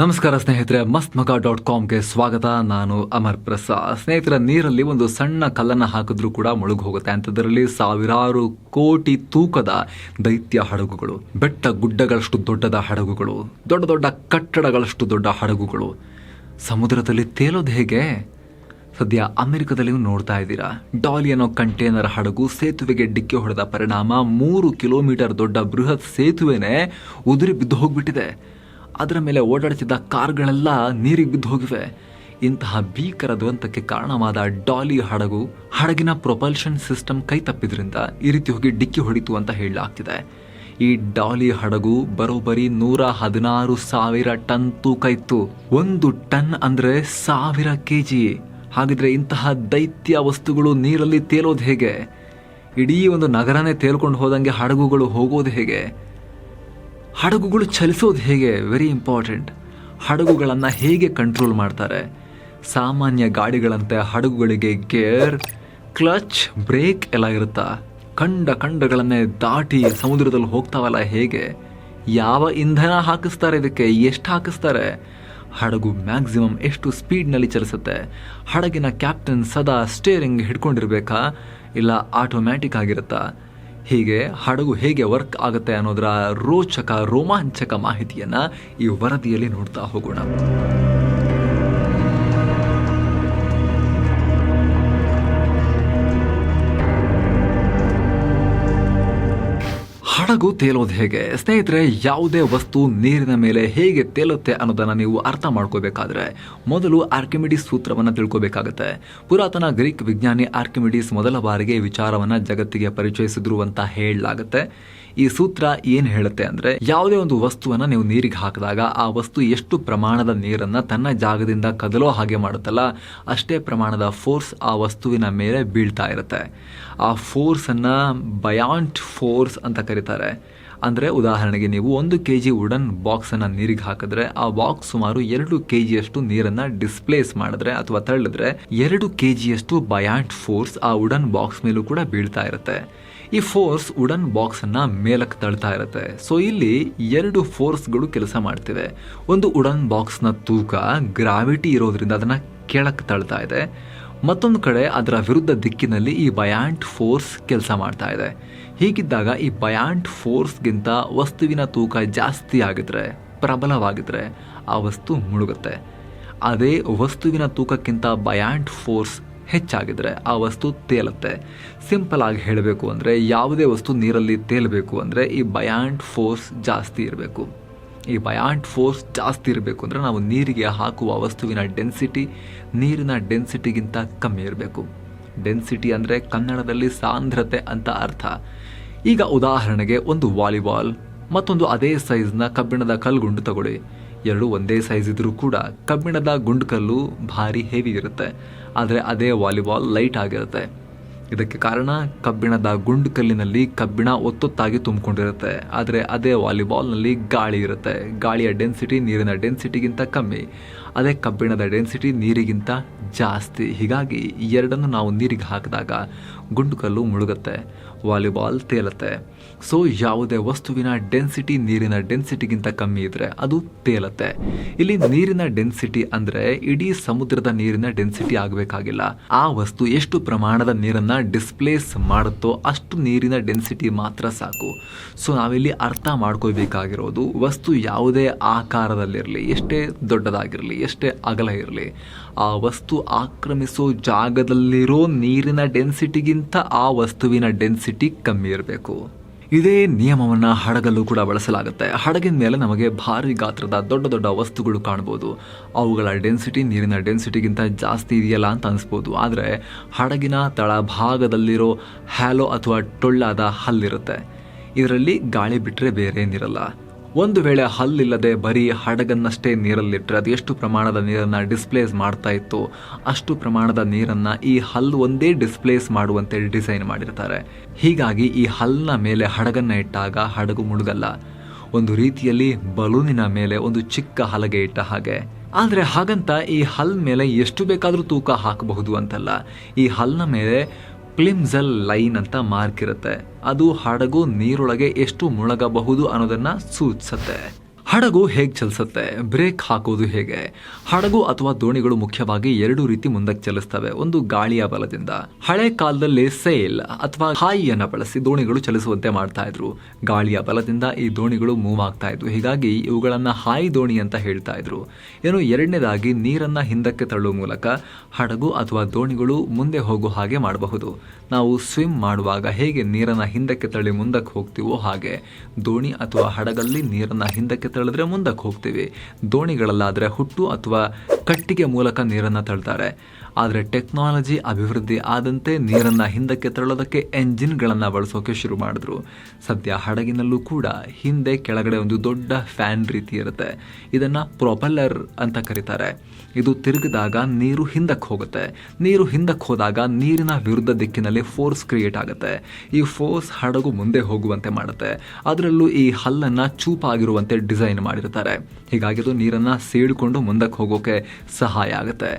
ನಮಸ್ಕಾರ ಸ್ನೇಹಿತರೆ ಮಸ್ತ್ ಮಗ ಡಾಟ್ ಕಾಮ್ಗೆ ಸ್ವಾಗತ. ನಾನು ಅಮರ್ ಪ್ರಸಾದ್. ಸ್ನೇಹಿತರ, ನೀರಲ್ಲಿ ಒಂದು ಸಣ್ಣ ಕಲ್ಲನ್ನು ಹಾಕಿದ್ರೂ ಕೂಡ ಮುಳುಗು ಹೋಗುತ್ತೆ ಅಂಥದ್ರಲ್ಲಿ ಸಾವಿರಾರು ಕೋಟಿ ತೂಕದ ದೈತ್ಯ ಹಡಗುಗಳು, ಬೆಟ್ಟ ಗುಡ್ಡಗಳಷ್ಟು ದೊಡ್ಡದ ಹಡಗುಗಳು, ದೊಡ್ಡ ದೊಡ್ಡ ಕಟ್ಟಡಗಳಷ್ಟು ದೊಡ್ಡ ಹಡಗುಗಳು. ಸಮುದ್ರದಲ್ಲಿ ತೇಲೋದು ಹೇಗೆ? ಸದ್ಯ ಅಮೆರಿಕದಲ್ಲಿ ನೋಡ್ತಾ ಇದ್ದೀರಾ? ಡಾಲಿ ಅನ್ನೋ ಕಂಟೈನರ್ ಹಡಗು ಸೇತುವೆಗೆ ಡಿಕ್ಕಿ ಹೊಡೆದ ಪರಿಣಾಮ ಮೂರು ಕಿಲೋಮೀಟರ್ ದೊಡ್ಡ ಬೃಹತ್ ಸೇತುವೆನೇ ಉದುರಿ ಬಿದ್ದು ಹೋಗ್ಬಿಟ್ಟಿದೆ. ಅದರ ಮೇಲೆ ಓಡಾಡ್ತಿದ್ದ ಕಾರ್ಗಳೆಲ್ಲ ನೀರಿಗೆ ಬಿದ್ದು ಹೋಗಿವೆ. ಇಂತಹ ಭೀಕರ ದುರಂತಕ್ಕೆ ಕಾರಣವಾದ ಡಾಲಿ ಹಡಗು ಹಡಗಿನ ಪ್ರೊಪಲ್ಷನ್ ಸಿಸ್ಟಮ್ ಕೈ ತಪ್ಪಿದ್ರಿಂದ ಈ ರೀತಿ ಹೋಗಿ ಡಿಕ್ಕಿ ಹೊಡಿತು ಅಂತ ಹೇಳಲಾಗ್ತಿದೆ. ಈ ಡಾಲಿ ಹಡಗು ಬರೋಬ್ಬರಿ ನೂರ ಹದಿನಾರು ಸಾವಿರ ಟನ್ ತೂಕ ಇತ್ತು. ಒಂದು ಟನ್ ಅಂದ್ರೆ ಸಾವಿರ ಕೆ ಜಿ ಹಾಗಿದ್ರೆ ಇಂತಹ ದೈತ್ಯ ವಸ್ತುಗಳು ನೀರಲ್ಲಿ ತೇಲೋದು ಹೇಗೆ? ಇಡೀ ಒಂದು ನಗರನೇ ತೇಲ್ಕೊಂಡು ಹೋದಂಗೆ ಹಡಗುಗಳು ಹೋಗೋದು ಹೇಗೆ? ಹಡಗುಗಳು ಚಲಿಸೋದು ಹೇಗೆ? ವೆರಿ ಇಂಪಾರ್ಟೆಂಟ್ ಹಡಗುಗಳನ್ನು ಹೇಗೆ ಕಂಟ್ರೋಲ್ ಮಾಡ್ತಾರೆ? ಸಾಮಾನ್ಯ ಗಾಡಿಗಳಂತೆ ಹಡಗುಗಳಿಗೆ ಗೇರ್ ಕ್ಲಚ್ ಬ್ರೇಕ್ ಎಲ್ಲ ಇರುತ್ತಾ? ಕಂಡ ಕಂಡಗಳನ್ನೇ ದಾಟಿ ಸಮುದ್ರದಲ್ಲಿ ಹೋಗ್ತಾವಲ್ಲ ಹೇಗೆ? ಯಾವ ಇಂಧನ ಹಾಕಿಸ್ತಾರೆ ಇದಕ್ಕೆ? ಎಷ್ಟು ಹಾಕಿಸ್ತಾರೆ? ಹಡಗು ಮ್ಯಾಕ್ಸಿಮಮ್ ಎಷ್ಟು ಸ್ಪೀಡ್ನಲ್ಲಿ ಚಲಿಸುತ್ತೆ? ಹಡಗಿನ ಕ್ಯಾಪ್ಟನ್ ಸದಾ ಸ್ಟೇರಿಂಗ್ ಹಿಡ್ಕೊಂಡಿರ್ಬೇಕಾ? ಇಲ್ಲ ಆಟೋಮ್ಯಾಟಿಕ್ ಆಗಿರುತ್ತಾ? ಹೀಗೆ ಹಡಗು ಹೇಗೆ ವರ್ಕ್ ಆಗುತ್ತೆ ಅನ್ನೋದರ ರೋಚಕ ರೋಮಾಂಚಕ ಮಾಹಿತಿಯನ್ನ ಈ ವರದಿಯಲ್ಲಿ ನೋಡ್ತಾ ಹೋಗೋಣ. ಹಡಗು ತೇಲೋದು ಹೇಗೆ? ಸ್ನೇಹಿತರೆ, ಯಾವುದೇ ವಸ್ತು ನೀರಿನ ಮೇಲೆ ಹೇಗೆ ತೇಲುತ್ತೆ ಅನ್ನೋದನ್ನ ನೀವು ಅರ್ಥ ಮಾಡ್ಕೋಬೇಕಾದ್ರೆ ಮೊದಲು ಆರ್ಕಿಮಿಡೀಸ್ ಸೂತ್ರವನ್ನ ತಿಳ್ಕೋಬೇಕಾಗತ್ತೆ. ಪುರಾತನ ಗ್ರೀಕ್ ವಿಜ್ಞಾನಿ ಆರ್ಕಿಮಿಡೀಸ್ ಮೊದಲ ಬಾರಿಗೆ ವಿಚಾರವನ್ನು ಜಗತ್ತಿಗೆ ಪರಿಚಯಿಸಿದ್ರು ಅಂತ ಹೇಳಲಾಗುತ್ತೆ. ಈ ಸೂತ್ರ ಏನ್ ಹೇಳುತ್ತೆ ಅಂದ್ರೆ, ಯಾವುದೇ ಒಂದು ವಸ್ತುವನ್ನ ನೀವು ನೀರಿಗೆ ಹಾಕಿದಾಗ ಆ ವಸ್ತು ಎಷ್ಟು ಪ್ರಮಾಣದ ನೀರನ್ನ ತನ್ನ ಜಾಗದಿಂದ ಕದಲೋ ಹಾಗೆ ಮಾಡುತ್ತಲ್ಲ, ಅಷ್ಟೇ ಪ್ರಮಾಣದ ಫೋರ್ಸ್ ಆ ವಸ್ತುವಿನ ಮೇಲೆ ಬೀಳ್ತಾ ಇರುತ್ತೆ. ಆ ಫೋರ್ಸ್ ಅನ್ನ ಬಯಾಂಟ್ ಫೋರ್ಸ್ ಅಂತ ಕರೀತಾರೆ. ಅಂದ್ರೆ ಉದಾಹರಣೆಗೆ ನೀವು ಒಂದು ಕೆ ಜಿ ವುಡನ್ ಬಾಕ್ಸ್ ಅನ್ನ ನೀರಿಗೆ ಹಾಕಿದ್ರೆ, ಆ ಬಾಕ್ಸ್ ಸುಮಾರು ಎರಡು ಕೆ ಜಿಯಷ್ಟು ನೀರನ್ನ ಡಿಸ್ಪ್ಲೇಸ್ ಮಾಡಿದ್ರೆ ಅಥವಾ ತಳ್ಳಿದ್ರೆ ಎರಡು ಕೆ ಜಿಯಷ್ಟು ಬಯಾಂಟ್ ಫೋರ್ಸ್ ಆ ವುಡನ್ ಬಾಕ್ಸ್ ಮೇಲೂ ಕೂಡ ಬೀಳ್ತಾ ಇರುತ್ತೆ. ಈ ಫೋರ್ಸ್ ವುಡನ್ ಬಾಕ್ಸ್ ಅನ್ನ ಮೇಲಕ್ಕೆ ತಳ್ತಾ ಇರುತ್ತೆ. ಸೊ ಇಲ್ಲಿ ಎರಡು ಫೋರ್ಸ್ಗಳು ಕೆಲಸ ಮಾಡ್ತಿವೆ. ಒಂದು ವುಡನ್ ಬಾಕ್ಸ್ನ ತೂಕ ಗ್ರಾವಿಟಿ ಇರೋದ್ರಿಂದ ಅದನ್ನ ಕೆಳಕ್ಕೆ ತಳ್ತಾ ಇದೆ. ಮತ್ತೊಂದು ಕಡೆ ಅದರ ವಿರುದ್ಧ ದಿಕ್ಕಿನಲ್ಲಿ ಈ ಬಯಾಂಟ್ ಫೋರ್ಸ್ ಕೆಲಸ ಮಾಡ್ತಾ ಇದೆ. ಹೀಗಿದ್ದಾಗ ಈ ಬಯಾಂಟ್ ಫೋರ್ಸ್ಗಿಂತ ವಸ್ತುವಿನ ತೂಕ ಜಾಸ್ತಿ ಆಗಿದ್ರೆ, ಪ್ರಬಲವಾಗಿದ್ರೆ ಆ ವಸ್ತು ಮುಳುಗುತ್ತೆ. ಅದೇ ವಸ್ತುವಿನ ತೂಕಕ್ಕಿಂತ ಬಯಾಂಟ್ ಫೋರ್ಸ್ ಹೆಚ್ಚಾಗಿದ್ರೆ ಆ ವಸ್ತು ತೇಲುತ್ತೆ. ಸಿಂಪಲ್ ಆಗಿ ಹೇಳಬೇಕು ಅಂದರೆ ಯಾವುದೇ ವಸ್ತು ನೀರಲ್ಲಿ ತೇಲಬೇಕು ಅಂದರೆ ಈ ಬಯಾಂಟ್ ಫೋರ್ಸ್ ಜಾಸ್ತಿ ಇರಬೇಕು. ಈ ಬಯಾಂಟ್ ಫೋರ್ಸ್ ಜಾಸ್ತಿ ಇರಬೇಕು ಅಂದರೆ ನಾವು ನೀರಿಗೆ ಹಾಕುವ ವಸ್ತುವಿನ ಡೆನ್ಸಿಟಿ ನೀರಿನ ಡೆನ್ಸಿಟಿಗಿಂತ ಕಮ್ಮಿ ಇರಬೇಕು. ಡೆನ್ಸಿಟಿ ಅಂದರೆ ಕನ್ನಡದಲ್ಲಿ ಸಾಂದ್ರತೆ ಅಂತ ಅರ್ಥ. ಈಗ ಉದಾಹರಣೆಗೆ ಒಂದು ವಾಲಿಬಾಲ್ ಮತ್ತೊಂದು ಅದೇ ಸೈಜ್ನ ಕಬ್ಬಿಣದ ಕಲ್ಗುಂಡು ತಗೊಳ್ಳಿ. ಎರಡು ಒಂದೇ ಸೈಜ್ ಇದ್ದರೂ ಕೂಡ ಕಬ್ಬಿಣದ ಗುಂಡ್ಕಲ್ಲು ಭಾರಿ ಹೆವಿ ಇರುತ್ತೆ. ಆದರೆ ಅದೇ ವಾಲಿಬಾಲ್ ಲೈಟ್ ಆಗಿರುತ್ತೆ. ಇದಕ್ಕೆ ಕಾರಣ ಕಬ್ಬಿಣದ ಗುಂಡ್ಕಲ್ಲಿನಲ್ಲಿ ಕಬ್ಬಿಣ ಒತ್ತೊತ್ತಾಗಿ ತುಂಬಿಕೊಂಡಿರುತ್ತೆ. ಆದರೆ ಅದೇ ವಾಲಿಬಾಲ್ನಲ್ಲಿ ಗಾಳಿ ಇರುತ್ತೆ. ಗಾಳಿಯ ಡೆನ್ಸಿಟಿ ನೀರಿನ ಡೆನ್ಸಿಟಿಗಿಂತ ಕಮ್ಮಿ. ಅದೇ ಕಬ್ಬಿಣದ ಡೆನ್ಸಿಟಿ ನೀರಿಗಿಂತ ಜಾಸ್ತಿ. ಹೀಗಾಗಿ ಎರಡನ್ನು ನಾವು ನೀರಿಗೆ ಹಾಕಿದಾಗ ಗುಂಡುಕಲ್ಲು ಮುಳುಗುತ್ತೆ. ವಾಲಿಬಾಲ್ ತೇಲತ್ತೆ. ಸೊ ಯಾವುದೇ ವಸ್ತುವಿನ ಡೆನ್ಸಿಟಿ ನೀರಿನ ಡೆನ್ಸಿಟಿಗಿಂತ ಕಮ್ಮಿ ಇದ್ರೆ ಅದು ತೇಲತ್ತೆ. ಇಲ್ಲಿ ನೀರಿನ ಡೆನ್ಸಿಟಿ ಅಂದ್ರೆ ಇಡೀ ಸಮುದ್ರದ ನೀರಿನ ಡೆನ್ಸಿಟಿ ಆಗಬೇಕಾಗಿಲ್ಲ. ಆ ವಸ್ತು ಎಷ್ಟು ಪ್ರಮಾಣದ ನೀರನ್ನ ಡಿಸ್ಪ್ಲೇಸ್ ಮಾಡುತ್ತೋ ಅಷ್ಟು ನೀರಿನ ಡೆನ್ಸಿಟಿ ಮಾತ್ರ ಸಾಕು. ಸೊ ನಾವಿಲ್ಲಿ ಅರ್ಥ ಮಾಡ್ಕೋಬೇಕಾಗಿರೋದು ವಸ್ತು ಯಾವುದೇ ಆಕಾರದಲ್ಲಿರಲಿ, ಎಷ್ಟೇ ದೊಡ್ಡದಾಗಿರಲಿ, ಎಷ್ಟೇ ಅಗಲ ಇರಲಿ, ಆ ವಸ್ತು ಆಕ್ರಮಿಸೋ ಜಾಗದಲ್ಲಿರೋ ನೀರಿನ ಡೆನ್ಸಿಟಿಗಿಂತ ಆ ವಸ್ತುವಿನ ಡೆನ್ಸಿಟಿ ಕಮ್ಮಿ ಇರಬೇಕು ಇದೇ ನಿಯಮವನ್ನ ಹಡಗಲ್ಲೂ ಕೂಡ ಬಳಸಲಾಗುತ್ತೆ. ಹಡಗಿನ ಮೇಲೆ ನಮಗೆ ಭಾರಿ ಗಾತ್ರದ ದೊಡ್ಡ ದೊಡ್ಡ ವಸ್ತುಗಳು ಕಾಣ್ಬೋದು. ಅವುಗಳ ಡೆನ್ಸಿಟಿ ನೀರಿನ ಡೆನ್ಸಿಟಿಗಿಂತ ಜಾಸ್ತಿ ಇದೆಯಲ್ಲ ಅಂತ ಅನಿಸ್ಬೋದು. ಆದರೆ ಹಡಗಿನ ತಳಭಾಗದಲ್ಲಿರೋ ಹ್ಯಾಲೋ ಅಥವಾ ಟೊಳ್ಳಾದ ಹಲ್ಲಿರುತ್ತೆ. ಇದರಲ್ಲಿ ಗಾಳಿ ಬಿಟ್ಟರೆ ಬೇರೆ ಏನಿರಲ್ಲ ಒಂದು ವೇಳೆ ಹಲ್ಲಿಲ್ಲದೆ ಬರೀ ಹಡಗನ್ನಷ್ಟೇ ನೀರಲ್ಲಿಟ್ಟರೆ ಅದು ಎಷ್ಟು ಪ್ರಮಾಣದ ನೀರನ್ನು ಡಿಸ್ಪ್ಲೇಸ್ ಮಾಡ್ತಾ ಇತ್ತು? ಅಷ್ಟು ಪ್ರಮಾಣದ ನೀರನ್ನು ಈ ಹಲ್ಲು ಒಂದೇ ಡಿಸ್ಪ್ಲೇಸ್ ಮಾಡುವಂತೆ ಡಿಸೈನ್ ಮಾಡಿರ್ತಾರೆ. ಹೀಗಾಗಿ ಈ ಹಲ್ಲಿನ ಮೇಲೆ ಹಡಗನ್ನ ಇಟ್ಟಾಗ ಹಡಗು ಮುಳುಗಲ್ಲ. ಒಂದು ರೀತಿಯಲ್ಲಿ ಬಲೂನಿನ ಮೇಲೆ ಒಂದು ಚಿಕ್ಕ ಹಲಗೆ ಇಟ್ಟ ಹಾಗೆ. ಆದರೆ ಹಾಗಂತ ಈ ಹಲ್ ಮೇಲೆ ಎಷ್ಟು ಬೇಕಾದರೂ ತೂಕ ಹಾಕಬಹುದು ಅಂತಲ್ಲ. ಈ ಹಲ್ನ ಮೇಲೆ ಪ್ಲಿಮ್ಸಲ್ ಲೈನ್ ಅಂತ ಮಾರ್ಕ್ ಇರುತ್ತೆ. ಅದು ಹಡಗು ನೀರೊಳಗೆ ಎಷ್ಟು ಮುಳುಗಬಹುದು ಅನ್ನೋದನ್ನ ಸೂಚಿಸುತ್ತೆ. ಹಡಗು ಹೇಗೆ ಚಲಿಸುತ್ತೆ? ಬ್ರೇಕ್ ಹಾಕೋದು ಹೇಗೆ? ಹಡಗು ಅಥವಾ ದೋಣಿಗಳು ಮುಖ್ಯವಾಗಿ ಎರಡು ರೀತಿ ಮುಂದಕ್ಕೆ ಚಲಿಸ್ತವೆ. ಒಂದು ಗಾಳಿಯ ಬಲದಿಂದ, ಹಳೆ ಕಾಲದಲ್ಲಿ ಸೇಲ್ ಅಥವಾ ಹಾಯಿಯನ್ನು ಬಳಸಿ ದೋಣಿಗಳು ಚಲಿಸುವಂತೆ ಮಾಡ್ತಾ ಇದ್ರು. ಗಾಳಿಯ ಬಲದಿಂದ ಈ ದೋಣಿಗಳು ಮೂವ್ ಆಗ್ತಾ ಇದ್ವು. ಹೀಗಾಗಿ ಇವುಗಳನ್ನು ಹಾಯಿ ದೋಣಿ ಅಂತ ಹೇಳ್ತಾ ಇದ್ರು. ಏನು ಎರಡನೇದಾಗಿ ನೀರನ್ನು ಹಿಂದಕ್ಕೆ ತಳ್ಳುವ ಮೂಲಕ ಹಡಗು ಅಥವಾ ದೋಣಿಗಳು ಮುಂದೆ ಹೋಗೋ ಹಾಗೆ ಮಾಡಬಹುದು. ನಾವು ಸ್ವಿಮ್ ಮಾಡುವಾಗ ಹೇಗೆ ನೀರನ್ನು ಹಿಂದಕ್ಕೆ ತಳ್ಳಿ ಮುಂದಕ್ಕೆ ಹೋಗ್ತೀವೋ ಹಾಗೆ ದೋಣಿ ಅಥವಾ ಹಡಗಲ್ಲಿ ನೀರನ್ನು ಹಿಂದಕ್ಕೆ ತಳ್ಳಿದ್ರೆ ಮುಂದಕ್ಕೆ ಹೋಗ್ತೀವಿ. ದೋಣಿಗಳಲ್ಲಾದರೆ ಹುಟ್ಟು ಅಥವಾ ಕಟ್ಟಿಗೆ ಮೂಲಕ ನೀರನ್ನು ತಳ್ತಾರೆ. ಆದರೆ ಟೆಕ್ನಾಲಜಿ ಅಭಿವೃದ್ಧಿ ಆದಂತೆ ನೀರನ್ನು ಹಿಂದಕ್ಕೆ ತಳ್ಳೋದಕ್ಕೆ ಎಂಜಿನ್ಗಳನ್ನು ಬಳಸೋಕೆ ಶುರು ಮಾಡಿದ್ರು. ಸದ್ಯ ಹಡಗಿನಲ್ಲೂ ಕೂಡ ಹಿಂದೆ ಕೆಳಗಡೆ ಒಂದು ದೊಡ್ಡ ಫ್ಯಾನ್ ರೀತಿ ಇರುತ್ತೆ. ಇದನ್ನು ಪ್ರೊಪೆಲ್ಲರ್ ಅಂತ ಕರೀತಾರೆ. ಇದು ತಿರುಗಿದಾಗ ನೀರು ಹಿಂದಕ್ಕೆ ಹೋಗುತ್ತೆ. ನೀರು ಹಿಂದಕ್ಕೆ ಹೋದಾಗ ನೀರಿನ ವಿರುದ್ಧ ದಿಕ್ಕಿನಲ್ಲಿ ಫೋರ್ಸ್ ಕ್ರಿಯೇಟ್ ಆಗುತ್ತೆ. ಈ ಫೋರ್ಸ್ ಹಡಗು ಮುಂದೆ ಹೋಗುವಂತೆ ಮಾಡುತ್ತೆ. ಅದರಲ್ಲೂ ಈ ಹಲ್ಲನ್ನು ಚೂಪಾಗಿರುವಂತೆ ಡಿಸೈನ್ ಮಾಡಿರ್ತಾರೆ. ಹೀಗಾಗಿ ಅದು ನೀರನ್ನು ಸೇಡಿಕೊಂಡು ಮುಂದಕ್ಕೆ ಹೋಗೋಕೆ ಸಹಾಯ ಆಗುತ್ತೆ.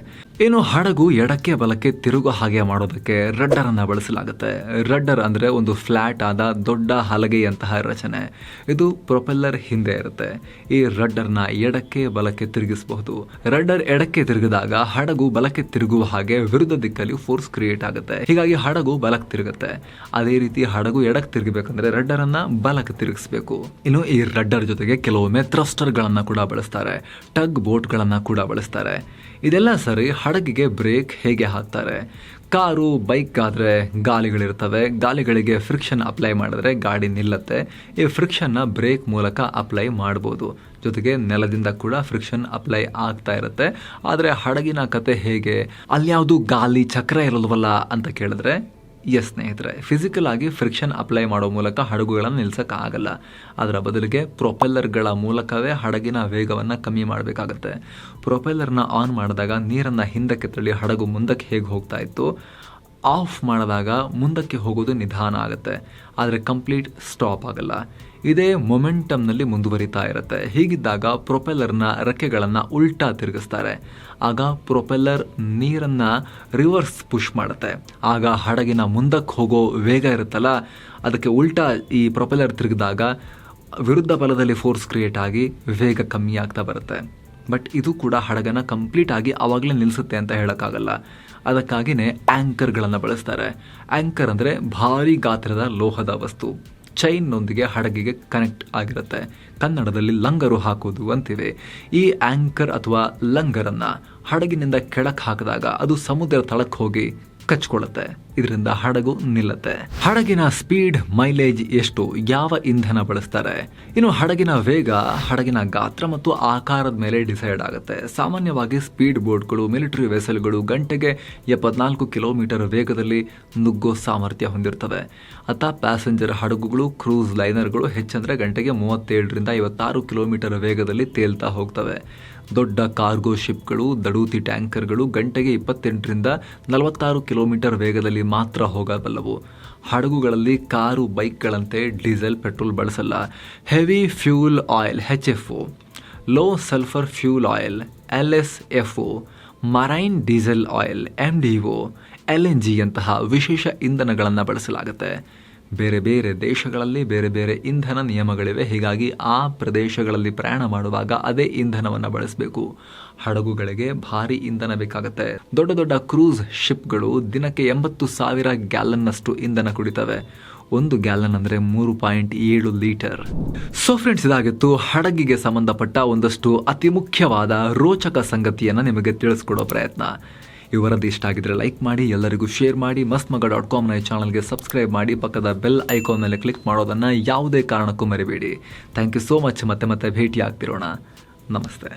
ಇನ್ನು ಹಡಗು ಎಡಕ್ಕೆ ಬಲಕ್ಕೆ ತಿರುಗೋ ಹಾಗೆ ಮಾಡೋದಕ್ಕೆ ರಡ್ಡರ್ ಅನ್ನ ಬಳಸಲಾಗುತ್ತೆ. ರಡ್ಡರ್ ಅಂದ್ರೆ ಒಂದು ಫ್ಲಾಟ್ ಆದ ದೊಡ್ಡ ಹಲಗೆಯಂತಹ ರಚನೆ. ಇದು ಪ್ರೊಪೆಲ್ಲರ್ ಹಿಂದೆ ಇರುತ್ತೆ. ಈ ರಡ್ಡರ್ನ ಎಡಕ್ಕೆ ಬಲಕ್ಕೆ ತಿರುಗಿಸಬಹುದು. ರಡ್ಡರ್ ಎಡಕ್ಕೆ ತಿರುಗಿದಾಗ ಹಡಗು ಬಲಕ್ಕೆ ತಿರುಗುವ ಹಾಗೆ ವಿರುದ್ಧ ದಿಕ್ಕಲ್ಲಿ ಫೋರ್ಸ್ ಕ್ರಿಯೇಟ್ ಆಗುತ್ತೆ. ಹೀಗಾಗಿ ಹಡಗು ಬಲಕ್ಕೆ ತಿರುಗುತ್ತೆ. ಅದೇ ರೀತಿ ಹಡಗು ಎಡಕ್ಕೆ ತಿರುಗಬೇಕಂದ್ರೆ ರಡ್ಡರ್ ಅನ್ನ ಬಲಕ್ಕೆ ತಿರುಗಿಸಬೇಕು. ಇನ್ನು ಈ ರಡ್ಡರ್ ಜೊತೆಗೆ ಕೆಲವೊಮ್ಮೆ ಥ್ರಸ್ಟರ್ ಗಳನ್ನ ಕೂಡ ಬಳಸ್ತಾರೆ. ಟಗ್ ಬೋಟ್ ಗಳನ್ನ ಕೂಡ ಬಳಸ್ತಾರೆ. ಇದೆಲ್ಲ ಸರಿ ಹಡಗಿಗೆ ಬ್ರೇಕ್ ಹೇಗೆ ಹಾಕ್ತಾರೆ? ಕಾರು, ಬೈಕ್ ಆದರೆ ಗಾಲಿಗಳಿರ್ತವೆ. ಗಾಲಿಗಳಿಗೆ ಫ್ರಿಕ್ಷನ್ ಅಪ್ಲೈ ಮಾಡಿದ್ರೆ ಗಾಡಿ ನಿಲ್ಲತ್ತೆ. ಈ ಫ್ರಿಕ್ಷನ್ನ ಬ್ರೇಕ್ ಮೂಲಕ ಅಪ್ಲೈ ಮಾಡ್ಬೋದು. ಜೊತೆಗೆ ನೆಲದಿಂದ ಕೂಡ ಫ್ರಿಕ್ಷನ್ ಅಪ್ಲೈ ಆಗ್ತಾ ಇರುತ್ತೆ. ಆದರೆ ಹಡಗಿನ ಕತೆ ಹೇಗೆ? ಅಲ್ಯಾವುದು ಗಾಲಿ ಚಕ್ರ ಇರಲ್ವಲ್ಲ ಅಂತ ಕೇಳಿದ್ರೆ ಎಸ್ ಸ್ನೇಹಿತರೆ ಫಿಸಿಕಲ್ ಆಗಿ ಫ್ರಿಕ್ಷನ್ ಅಪ್ಲೈ ಮಾಡೋ ಮೂಲಕ ಹಡಗುಗಳನ್ನು ನಿಲ್ಸೋಕ್ಕಾಗಲ್ಲ. ಅದರ ಬದಲಿಗೆ ಪ್ರೊಪೆಲ್ಲರ್ಗಳ ಮೂಲಕವೇ ಹಡಗಿನ ವೇಗವನ್ನು ಕಮ್ಮಿ ಮಾಡಬೇಕಾಗತ್ತೆ. ಪ್ರೊಪೆಲ್ಲರ್ನ ಆನ್ ಮಾಡಿದಾಗ ನೀರನ್ನು ಹಿಂದಕ್ಕೆ ತಳ್ಳಿ ಹಡಗು ಮುಂದಕ್ಕೆ ಹೇಗೆ ಹೋಗ್ತಾ ಇತ್ತು? ಆಫ್ ಮಾಡಿದಾಗ ಮುಂದಕ್ಕೆ ಹೋಗೋದು ನಿಧಾನ ಆಗುತ್ತೆ. ಆದರೆ ಕಂಪ್ಲೀಟ್ ಸ್ಟಾಪ್ ಆಗಲ್ಲ. ಇದೇ ಮೊಮೆಂಟಮ್ನಲ್ಲಿ ಮುಂದುವರಿತಾ ಇರುತ್ತೆ. ಹೀಗಿದ್ದಾಗ ಪ್ರೊಪೆಲ್ಲರ್ನ ರೆಕ್ಕೆಗಳನ್ನು ಉಲ್ಟಾ ತಿರುಗಿಸ್ತಾರೆ. ಆಗ ಪ್ರೊಪೆಲ್ಲರ್ ನೀರನ್ನು ರಿವರ್ಸ್ ಪುಷ್ ಮಾಡುತ್ತೆ. ಆಗ ಹಡಗಿನ ಮುಂದಕ್ಕೆ ಹೋಗೋ ವೇಗ ಇರುತ್ತಲ್ಲ, ಅದಕ್ಕೆ ಉಲ್ಟಾ ಈ ಪ್ರೊಪೆಲ್ಲರ್ ತಿರುಗಿದಾಗ ವಿರುದ್ಧ ಬಲದಲ್ಲಿ ಫೋರ್ಸ್ ಕ್ರಿಯೇಟ್ ಆಗಿ ವೇಗ ಕಮ್ಮಿ ಆಗ್ತಾ ಬರುತ್ತೆ. ಬಟ್ ಇದು ಕೂಡ ಹಡಗನ ಕಂಪ್ಲೀಟ್ ಆಗಿ ಆವಾಗಲೇ ನಿಲ್ಲಿಸುತ್ತೆ ಅಂತ ಹೇಳೋಕ್ಕಾಗಲ್ಲ. ಅದಕ್ಕಾಗಿಯೇ ಆ್ಯಂಕರ್ಗಳನ್ನು ಬಳಸ್ತಾರೆ. ಆ್ಯಂಕರ್ ಅಂದರೆ ಭಾರಿ ಗಾತ್ರದ ಲೋಹದ ವಸ್ತು. ಚೈನ್ನೊಂದಿಗೆ ಹಡಗಿಗೆ ಕನೆಕ್ಟ್ ಆಗಿರುತ್ತೆ. ಕನ್ನಡದಲ್ಲಿ ಲಂಗರು ಹಾಕೋದು ಅಂತಿವೆ. ಈ ಆ್ಯಂಕರ್ ಅಥವಾ ಲಂಗರನ್ನು ಹಡಗಿನಿಂದ ಕೆಳಕ್ಕೆ ಹಾಕಿದಾಗ ಅದು ಸಮುದ್ರ ತಳಕ್ಕೆ ಹೋಗಿ ಕಚ್ಕೊಳ್ಳುತ್ತೆ ಇದರಿಂದ ಹಡಗು ನಿಲ್ಲತ್ತೆ. ಹಡಗಿನ ಸ್ಪೀಡ್ ಮೈಲೇಜ್ ಎಷ್ಟು? ಯಾವ ಇಂಧನ ಬಳಸ್ತಾರೆ? ಇನ್ನು ಹಡಗಿನ ವೇಗ, ಹಡಗಿನ ಗಾತ್ರ ಮತ್ತು ಆಕಾರದ ಮೇಲೆ ಡಿಸೈಡ್ ಆಗುತ್ತೆ. ಸಾಮಾನ್ಯವಾಗಿ ಸ್ಪೀಡ್ ಬೋಟ್ಗಳು ಮಿಲಿಟರಿ ವೆಸಲ್ಗಳು ಗಂಟೆಗೆ ಎಪ್ಪತ್ನಾಲ್ಕು ಕಿಲೋಮೀಟರ್ ವೇಗದಲ್ಲಿ ನುಗ್ಗೋ ಸಾಮರ್ಥ್ಯ ಹೊಂದಿರ್ತವೆ. ಅತ್ತ ಪ್ಯಾಸೆಂಜರ್ ಹಡಗುಗಳು ಕ್ರೂಸ್ ಲೈನರ್ಗಳು ಹೆಚ್ಚಂದ್ರೆ ಗಂಟೆಗೆ ಮೂವತ್ತೇಳರಿಂದ ಐವತ್ತಾರು ಕಿಲೋಮೀಟರ್ ವೇಗದಲ್ಲಿ ತೇಲ್ತಾ ಹೋಗ್ತವೆ. ದೊಡ್ಡ ಕಾರ್ಗೋ ಶಿಪ್ಗಳು ದಡೂತಿ ಟ್ಯಾಂಕರ್ಗಳು ಗಂಟೆಗೆ ಇಪ್ಪತ್ತೆಂಟರಿಂದ ನಲವತ್ತಾರು ಕಿಲೋಮೀಟರ್ ವೇಗದಲ್ಲಿ ಮಾತ್ರ ಹೋಗಬಲ್ಲವು. ಹಡಗುಗಳಲ್ಲಿ ಕಾರು ಬೈಕ್ಗಳಂತೆ diesel, petrol ಬಳಸಲ್ಲ. Heavy fuel oil H F low sulphur fuel oil L S F marine diesel oil M D O L N ಜಿಯಂತಹ ವಿಶೇಷ ಇಂಧನಗಳನ್ನು ಬಳಸಲಾಗುತ್ತೆ. ಬೇರೆ ಬೇರೆ ದೇಶಗಳಲ್ಲಿ ಬೇರೆ ಬೇರೆ ಇಂಧನ ನಿಯಮಗಳಿವೆ. ಹೀಗಾಗಿ ಆ ಪ್ರದೇಶಗಳಲ್ಲಿ ಪ್ರಯಾಣ ಮಾಡುವಾಗ ಅದೇ ಇಂಧನವನ್ನು ಬಳಸಬೇಕು. ಹಡಗುಗಳಿಗೆ ಭಾರಿ ಇಂಧನ ಬೇಕಾಗುತ್ತೆ. ದೊಡ್ಡ ದೊಡ್ಡ ಕ್ರೂಸ್ ಶಿಪ್ಗಳು ದಿನಕ್ಕೆ ಎಂಬತ್ತು ಸಾವಿರ ಗ್ಯಾಲನ್ನಷ್ಟು ಇಂಧನ ಕುಡಿತವೆ. ಒಂದು ಗ್ಯಾಲನ್ ಅಂದರೆ ಮೂರು ಪಾಯಿಂಟ್ ಏಳು ಲೀಟರ್. ಸೊ ಫ್ರೆಂಡ್ಸ್ ಇದಾಗಿತ್ತು ಹಡಗಿಗೆ ಸಂಬಂಧಪಟ್ಟ ಒಂದಷ್ಟು ಅತಿ ಮುಖ್ಯವಾದ ರೋಚಕ ಸಂಗತಿಯನ್ನು ನಿಮಗೆ ತಿಳಿಸ್ಕೊಡೋ ಪ್ರಯತ್ನ. ಈ ವರದಿ ಇಷ್ಟ ಆಗಿದ್ರೆ ಲೈಕ್ ಮಾಡಿ, ಎಲ್ಲರಿಗೂ ಶೇರ್ ಮಾಡಿ ಮಸ್ತ್ ಮಗ ಡಾಟ್ ಕಾಮ್ನ ಈ ಚಾನಲ್ಗೆ ಸಬ್ಸ್ಕ್ರೈಬ್ ಮಾಡಿ, ಪಕ್ಕದ ಬೆಲ್ ಐಕಾನ್ ಮೇಲೆ ಕ್ಲಿಕ್ ಮಾಡೋದನ್ನು ಯಾವುದೇ ಕಾರಣಕ್ಕೂ ಮರಿಬೇಡಿ. ಥ್ಯಾಂಕ್ ಯು ಸೋ ಮಚ್ ಮತ್ತೆ ಮತ್ತೆ ಭೇಟಿ ಆಗ್ತಿರೋಣ ನಮಸ್ತೆ.